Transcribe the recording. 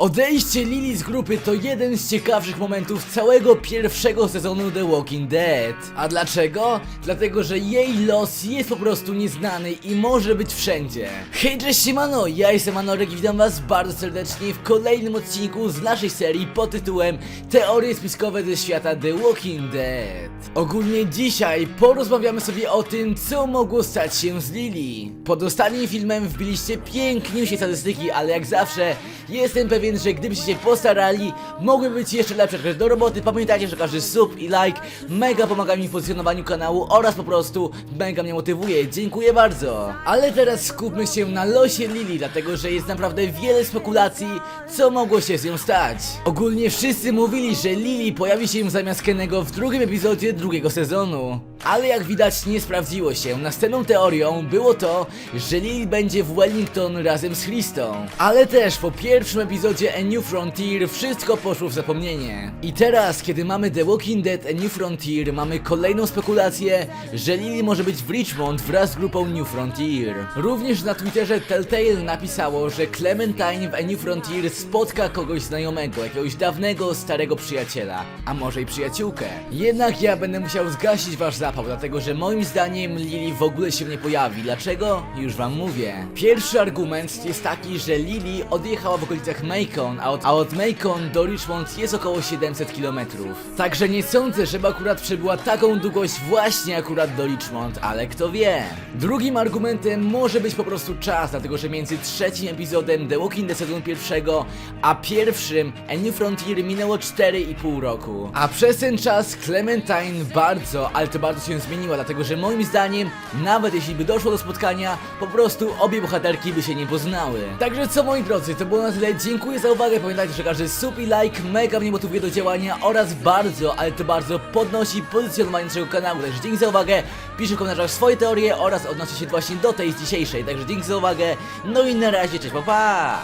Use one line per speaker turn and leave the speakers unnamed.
Odejście Lily z grupy to jeden z ciekawszych momentów całego pierwszego sezonu The Walking Dead. A dlaczego? Dlatego, że jej los jest po prostu nieznany i może być wszędzie. Hej, cześć siemano, ja jestem Anorek i witam was bardzo serdecznie w kolejnym odcinku z naszej serii pod tytułem Teorie spiskowe ze świata The Walking Dead. Ogólnie dzisiaj porozmawiamy sobie o tym, co mogło stać się z Lily. Pod ostatnim filmem wbiliście piękniejsze statystyki, ale jak zawsze jestem pewien, że gdybyście się postarali, mogły być jeszcze lepsze. Do roboty pamiętajcie, że każdy sub i like mega pomaga mi w pozycjonowaniu kanału oraz po prostu mega mnie motywuje. Dziękuję bardzo. Ale teraz skupmy się na losie Lily, dlatego że jest naprawdę wiele spekulacji, co mogło się z nią stać. Ogólnie wszyscy mówili, że Lily pojawi się zamiast Kennego w drugim epizodzie drugiego sezonu. Ale jak widać nie sprawdziło się. Następną teorią było to, że Lily będzie w Wellington razem z Christą. Ale też po pierwszym epizodzie A New Frontier wszystko poszło w zapomnienie. I teraz, kiedy mamy The Walking Dead A New Frontier, mamy kolejną spekulację, że Lily może być w Richmond wraz z grupą New Frontier. Również na Twitterze Telltale napisało, że Clementine w A New Frontier spotka kogoś znajomego, jakiegoś dawnego, starego przyjaciela, a może i przyjaciółkę. Jednak ja będę musiał zgasić wasz zapał, dlatego że moim zdaniem Lily w ogóle się nie pojawi. Dlaczego? Już wam mówię. Pierwszy argument jest taki, że Lily odjechała w okolicach Macon, a od, a od Macon do Richmond jest około 700 km. Także nie sądzę, żeby akurat przebyła taką długość właśnie akurat do Richmond, ale kto wie. Drugim argumentem może być po prostu czas, dlatego że między trzecim epizodem The Walking Dead sezonu pierwszego, a pierwszym A New Frontier minęło 4,5 roku. A przez ten czas Clementine bardzo, ale to bardzo się zmieniła, dlatego że moim zdaniem, nawet jeśli by doszło do spotkania, po prostu obie bohaterki by się nie poznały. Także co moi drodzy, to było na tyle. Dziękuję za uwagę. Pamiętajcie, że każdy sub i like mega mnie motywuje do działania oraz bardzo, ale to bardzo podnosi pozycjonowanie naszego kanału. Także dzięki za uwagę. Piszcie w komentarzach swoje teorie oraz odnoście się właśnie do tej dzisiejszej. Także dzięki za uwagę. No i na razie, cześć, pa pa!